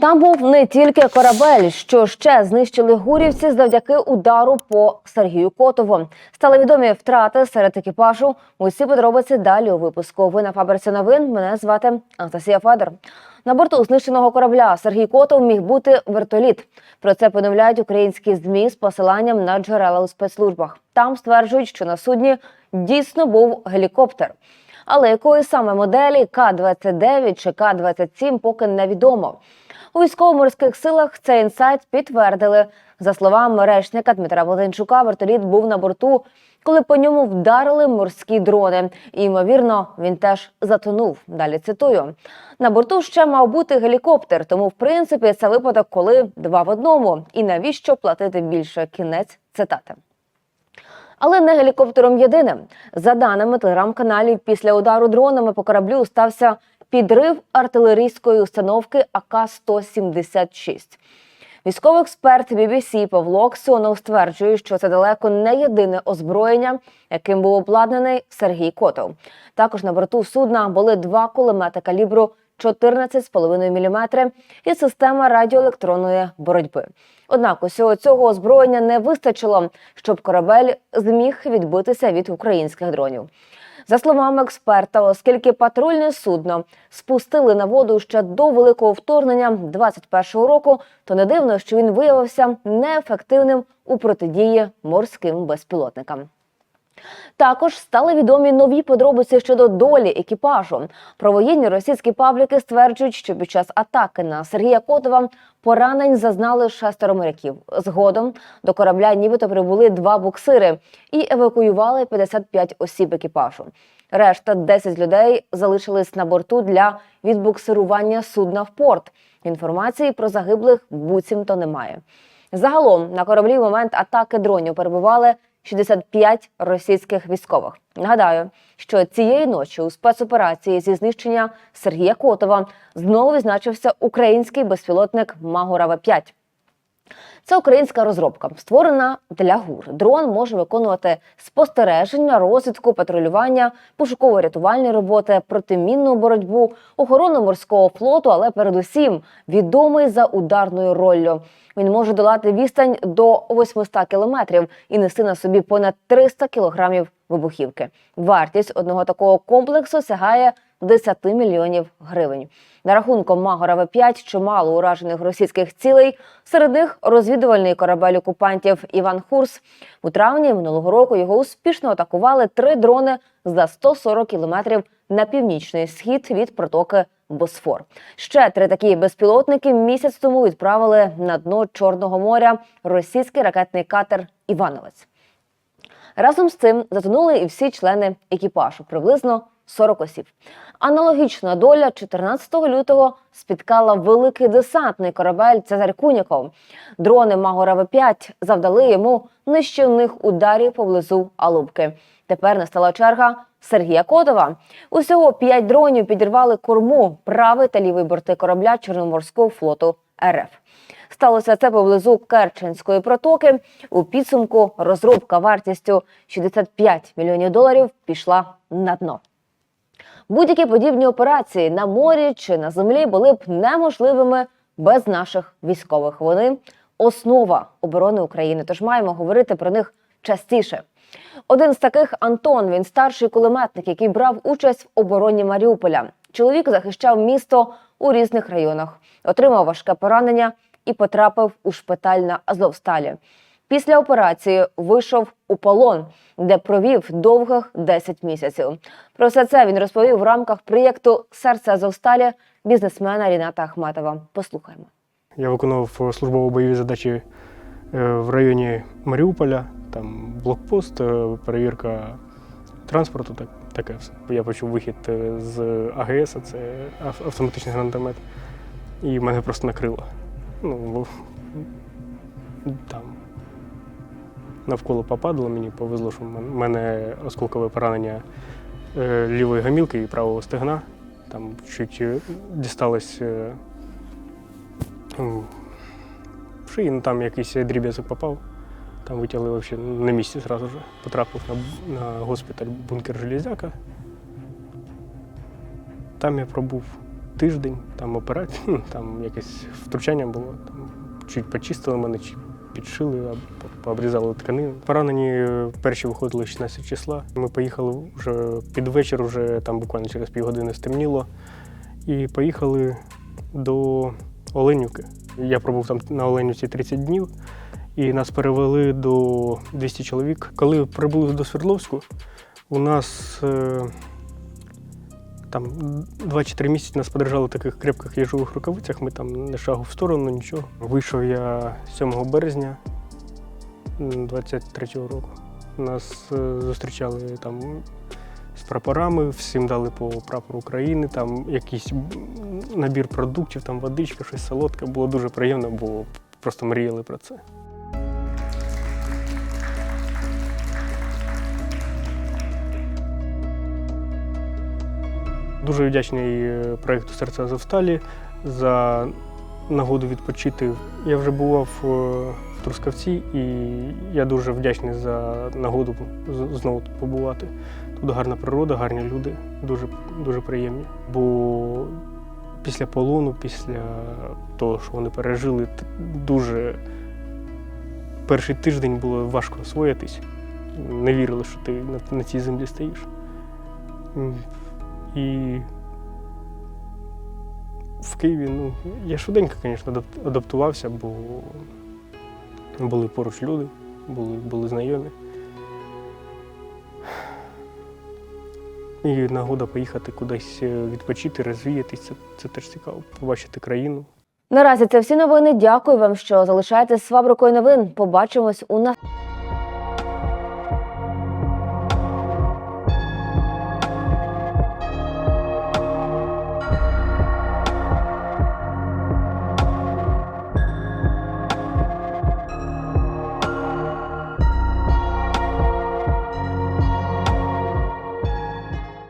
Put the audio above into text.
Там був не тільки корабель, що ще знищили гурівці завдяки удару по Сергію Котову. Стали відомі втрати серед екіпажу. Усі подробиці далі у випуску. Ви на фабриці новин. Мене звати Анастасія Федор. На борту знищеного корабля Сергій Котов міг бути вертоліт. Про це повідомляють українські змі з посиланням на джерела у спецслужбах. Там стверджують, що на судні дійсно був гелікоптер. Але якої саме моделі К-29 чи К-27 поки невідомо. У військово-морських силах цей інсайт підтвердили. За словами речника Дмитра Волинчука, вертоліт був на борту, коли по ньому вдарили морські дрони. І, ймовірно, він теж затонув. Далі цитую: на борту ще мав бути гелікоптер, тому в принципі це випадок, коли два в одному. І навіщо платити більше? Кінець цитати. Але не гелікоптером єдиним. За даними телеграм-каналів, після удару дронами по кораблю стався підрив артилерійської установки АК-176. Військовий експерт BBC Павло Аксьонов стверджує, що це далеко не єдине озброєння, яким був обладнаний Сергій Котов. Також на борту судна були два кулемети калібру 14,5 мм і система радіоелектронної боротьби. Однак усього цього озброєння не вистачило, щоб корабель зміг відбитися від українських дронів. За словами експерта, оскільки патрульне судно спустили на воду ще до великого вторгнення 21-го року, то не дивно, що він виявився неефективним у протидії морським безпілотникам. Також стали відомі нові подробиці щодо долі екіпажу. Провоєнні російські пабліки стверджують, що під час атаки на Сергія Котова поранень зазнали шестеро моряків. Згодом до корабля нібито прибули два буксири і евакуювали 55 осіб екіпажу. Решта 10 людей залишились на борту для відбуксирування судна в порт. Інформації про загиблих буцімто немає. Загалом на кораблі в момент атаки дронів перебували 65 російських військових. Нагадаю, що цієї ночі у спецоперації зі знищення Сергія Котова знову відзначився український безпілотник Магурава 5 це українська розробка, створена для ГУР. Дрон може виконувати спостереження, розвідку, патрулювання, пошуково-рятувальні роботи, протимінну боротьбу, охорону морського флоту, але передусім відомий за ударною роллю. Він може долати відстань до 800 кілометрів і нести на собі понад 300 кілограмів вибухівки. Вартість одного такого комплексу сягає 10 мільйонів гривень. На рахунку Магора 5 чимало уражених російських цілей. Серед них розвідувальний корабель окупантів Іван Хурс. У травні минулого року його успішно атакували три дрони за 140 кілометрів на північний схід від протоки Босфор. Ще три такі безпілотники місяць тому відправили на дно Чорного моря російський ракетний катер Івановець. Разом з цим затонули і всі члени екіпажу, приблизно 40 осіб. Аналогічна доля 14 лютого спіткала великий десантний корабель Цезарь Куняков. Дрони Магора 5 завдали йому нищівних ударів поблизу Алубки. Тепер настала черга Сергія Котова. Усього п'ять дронів підірвали корму, правий та лівий борти корабля Чорноморського флоту РФ. Сталося це поблизу Керченської протоки. У підсумку розробка вартістю 65 мільйонів доларів пішла на дно. Будь-які подібні операції на морі чи на землі були б неможливими без наших військових. Вони основа оборони України. Тож маємо говорити про них частіше. Один з таких Антон. Він старший кулеметник, який брав участь в обороні Маріуполя. Чоловік захищав місто у різних районах, отримав важке поранення і потрапив у шпиталь на Азовсталі. Після операції вийшов у полон, де провів довгих 10 місяців. Про все це він розповів в рамках проєкту Серце Азовсталі бізнесмена Ріната Ахматова. Послухаємо. Я виконував службово-бойові задачі е, в районі Маріуполя, там блокпост, е, перевірка транспорту, так, таке все. Я почув вихід е, з АГС, це автоматичний гранатомет, і мене просто накрило. Ну, там навколо попадало, мені повезло, що в мене осколкове поранення е, лівої гамілки і правого стегна. Там чуть е, дісталось е, в шиї, ну там якийсь дріб'язок попав. Там витягли вообще на місці зразу ж. Потрапив на, на госпіталь бункер Железяка. Там я пробув тиждень, там операція, ну, там якесь втручання було. Там, чуть почистили мене, підшили, пообрізали тканину. Поранені е, перші виходили 16 числа. Ми поїхали вже під вечір, вже там буквально через півгодини стемніло. І поїхали до Оленівки. Я пробув там на Оленівці 30 днів, і нас перевели до 200 чоловік. Коли прибули до Свердловську, у нас е, там 2-3 місяці нас подержали в таких крепких їжових рукавицях. Ми там не шагу в сторону, нічого. Вийшов я 7 березня 23-го року. Нас е, зустрічали там з прапорами, всім дали по прапору України, там якийсь набір продуктів, там водичка, щось солодке. Було дуже приємно, бо просто мріяли про це. Дуже вдячний е, проєкту Серце Азовсталі за нагоду відпочити. Я вже бував е, в Трускавці, і я дуже вдячний за нагоду знову тут побувати. Тут гарна природа, гарні люди, дуже, дуже приємні. Бо після полону, після того, що вони пережили, дуже перший тиждень було важко освоїтись. Не вірили, що ти на, на цій землі стоїш. І в Києві, ну, я швиденько, звісно, адап- адаптувався, бо були поруч люди, були, були знайомі. І нагода поїхати кудись е, відпочити, розвіятися. Це, це теж цікаво, побачити країну. Наразі це всі новини. Дякую вам, що залишаєтесь з фабрикою новин. Побачимось у нас.